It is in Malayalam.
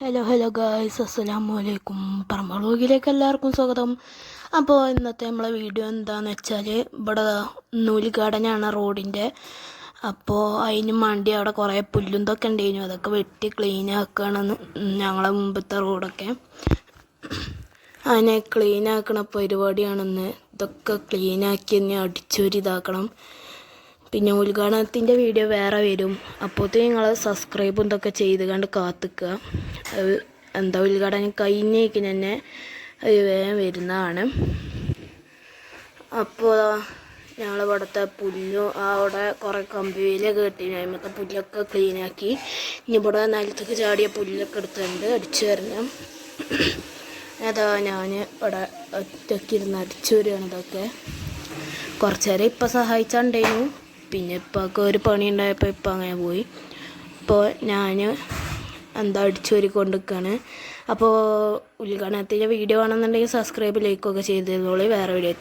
ഹലോ ഹലോ ഗായ്സ് അസ്സലാമു അലൈക്കും പറമ്പളോകിലേക്ക് എല്ലാവർക്കും സ്വാഗതം. അപ്പോൾ ഇന്നത്തെ നമ്മളെ വീഡിയോ എന്താണെന്ന് വെച്ചാൽ ഇവിടെ നൂലിക്കാടനാണ് റോഡിന്റെ. അപ്പോൾ അതിന് മണ്ടി അവിടെ കുറേ പുല്ലും ഇതൊക്കെ ഉണ്ടായിരുന്നു അതൊക്കെ വെട്ടി ക്ലീൻ ആക്കുകയാണ് ഞങ്ങളെ മുമ്പത്തെ റോഡൊക്കെ. അതിനെ ക്ലീൻ ആക്കണ പരിപാടിയാണെന്ന്. ഇതൊക്കെ ക്ലീൻ ആക്കി ഇനി അടിച്ചൊരി ഇതാക്കണം. പിന്നെ ഉദ്ഘാടനത്തിന്റെ വീഡിയോ വേറെ വരും. അപ്പോഴത്തേക്ക് നിങ്ങൾ സബ്സ്ക്രൈബും ഇതൊക്കെ ചെയ്ത് കണ്ട് കാത്തിക്കുക. എന്താ ഉദ്ഘാടനം കഴിഞ്ഞേക്ക് തന്നെ വരുന്നതാണ്. അപ്പോൾ ഞങ്ങൾ ഇവിടുത്തെ പുല്ലും അവിടെ കുറേ കമ്പിയിലൊക്കെ കെട്ടിന് അതിമത്തെ പുല്ലൊക്കെ ക്ലീനാക്കി ഇനി ഇവിടെ നിലത്തേക്ക് ചാടിയ പുല്ലൊക്കെ എടുത്തുണ്ട് അടിച്ചു വരണം. അതാ ഞാൻ ഇവിടെ ഒറ്റക്കിരുന്ന് അടിച്ചു വരികയാണ് ഇതൊക്കെ. കുറച്ച് ഇപ്പം സഹായിച്ചാണ്ടേനു പിന്നെ ഇപ്പൊക്കെ ഒരു പണി ഉണ്ടായപ്പോൾ ഇപ്പം അങ്ങനെ പോയി. ഇപ്പോൾ ഞാൻ എന്താ അടിച്ചൊരി കൊണ്ടിരിക്കുകയാണ് അപ്പോൾ ഉദ്ഘാടനത്തിന്റെ വീഡിയോ ആണെന്നുണ്ടെങ്കിൽ സബ്സ്ക്രൈബ് ലൈക്കൊക്കെ ചെയ്തോളി വേറെ വീഡിയോ